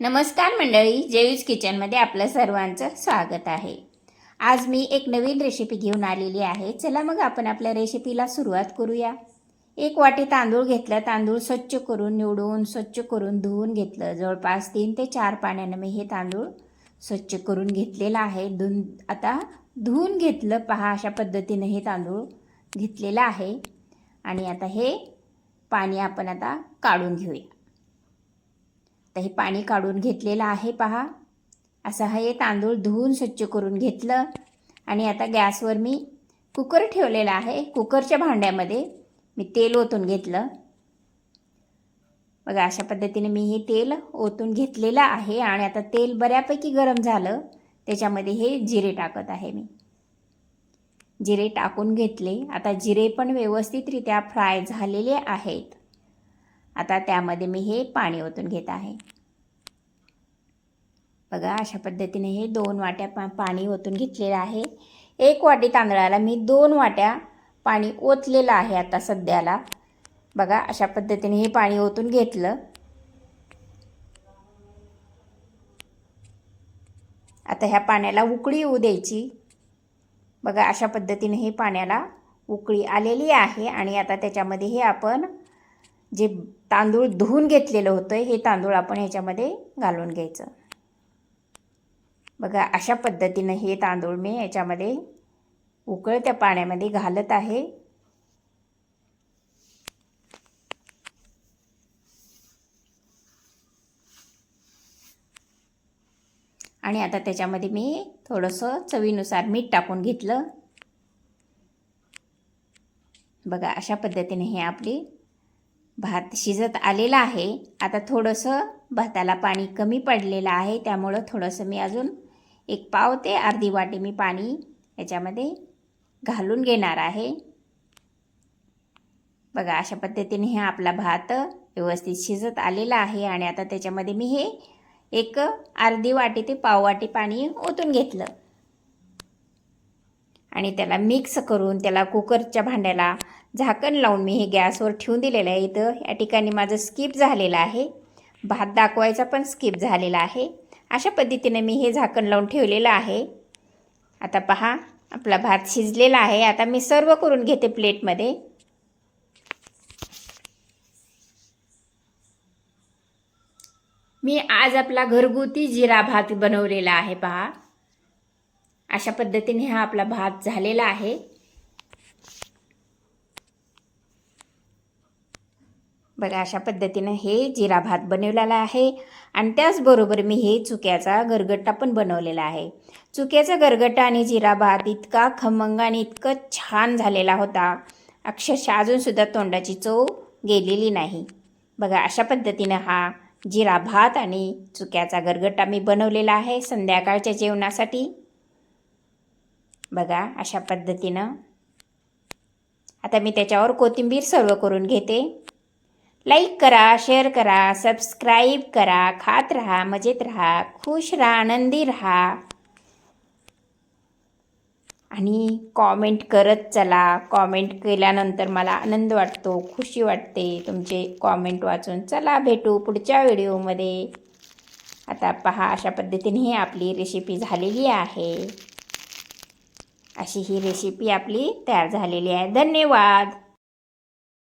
नमस्कार मंडळी जेवीज किचनमध्ये आपलं सर्वांचं स्वागत आहे. आज मी एक नवीन रेसिपी घेऊन आलेली आहे. चला मग आपण आपल्या रेसिपीला सुरुवात करूया. एक वाटी तांदूळ घेतलं तांदूळ स्वच्छ करून निवडून स्वच्छ करून धुवून घेतलं. जवळपास तीन ते चार पाण्यानं मी हे तांदूळ स्वच्छ करून घेतलेलं आहे. धुवून आता धुवून घेतलं पहा अशा पद्धतीनं हे तांदूळ घेतलेलं आहे. आणि आता हे पाणी आपण आता काढून घेऊया. तर हे पाणी काढून घेतलेलं आहे पहा. असं हे तांदूळ धुवून स्वच्छ करून घेतलं. आणि आता गॅसवर मी कुकर ठेवलेला आहे. कुकरच्या भांड्यामध्ये मी तेल ओतून घेतलं. बघा अशा पद्धतीने मी हे तेल ओतून घेतलेलं आहे आणि आता तेल बऱ्यापैकी गरम झालं. त्याच्यामध्ये हे जिरे टाकत आहे मी. जिरे टाकून घेतले. आता जिरे पण व्यवस्थितरित्या फ्राय झालेले आहेत. आता त्यामध्ये मी हे पाणी ओतून घेत आहे. बघा अशा पद्धतीने हे दोन वाट्या पा पाणी ओतून घेतलेलं आहे. एक वाटी तांदळाला मी दोन वाट्या पाणी ओतलेलं आहे आता सध्याला. बघा अशा पद्धतीने हे पाणी ओतून घेतलं. आता ह्या पाण्याला उकळी येऊ द्यायची. बघा अशा पद्धतीने हे पाण्याला उकळी आलेली आहे आणि आता त्याच्यामध्ये हे आपण जे तांदूळ धुवून घेतलेलं होतं हे तांदूळ आपण ह्याच्यामध्ये घालून घ्यायचं. बघा अशा पद्धतीनं हे तांदूळ मी याच्यामध्ये उकळत्या पाण्यामध्ये घालत आहे. आणि आता त्याच्यामध्ये मी थोडंसं चवीनुसार मीठ टाकून घेतलं. बघा अशा पद्धतीने हे आपली भात शिजत आलेला आहे. आता थोडंसं भाताला पाणी कमी पडलेलं आहे. त्यामुळं थोडंसं मी अजून एक पाव ते अर्धी वाटी मी पाणी याच्यामध्ये घालून घेणार आहे. बघा अशा पद्धतीने हे आपला भात व्यवस्थित शिजत आलेला आहे आणि आता त्याच्यामध्ये मी हे एक अर्धी वाटी ते पाव वाटी पाणी ओतून घेतलं. आणि त्याला मिक्स करून त्याला कुकरच्या भांड्याला झाकण लावून मी हे गॅसवर ठेवून दिलेलं आहे. इथं या ठिकाणी माझं स्किप झालेलं आहे. भात दाखवायचा पण स्किप झालेला आहे. अशा पद्धतीने मी हे झाकण लावून ठेवलेलं आहे. आता पहा आपला भात शिजलेला आहे. आता मी सर्व करून घेते प्लेटमध्ये. मी आज आपला घरगुती जिरा भात बनवलेला आहे पहा. अशा पद्धतीने हा आपला भात झालेला आहे. बघा अशा पद्धतीनं हे जिरा भात बनवलेला आहे आणि त्याचबरोबर मी हे चुक्याचा गरगट्टा पण बनवलेला आहे. चुक्याचा गरगट्टा आणि जिरा भात इतका खमंग आणि इतकं छान झालेला होता. अक्षरशः अजूनसुद्धा तोंडाची चव गेलेली नाही. बघा अशा पद्धतीनं हा जिरा भात आणि चुक्याचा गरगट्टा मी बनवलेला आहे संध्याकाळच्या जेवणासाठी. बघा अशा पद्धतीनं. आता मी त्याच्यावर कोथिंबीर सर्व करून घेते. लाईक करा शेअर करा सबस्क्राईब करा खात राहा मजेत राहा खुश राहा आनंदी राहा. आणि कॉमेंट करत चला. कॉमेंट केल्यानंतर मला आनंद वाटतो खुशी वाटते तुमचे कॉमेंट वाचून. चला भेटू पुढच्या व्हिडिओमध्ये आता पहा अशा पद्धतीने ही आपली रेसिपी झालेली आहे. अशी ही रेसिपी आपली तयार झालेली आहे. धन्यवाद.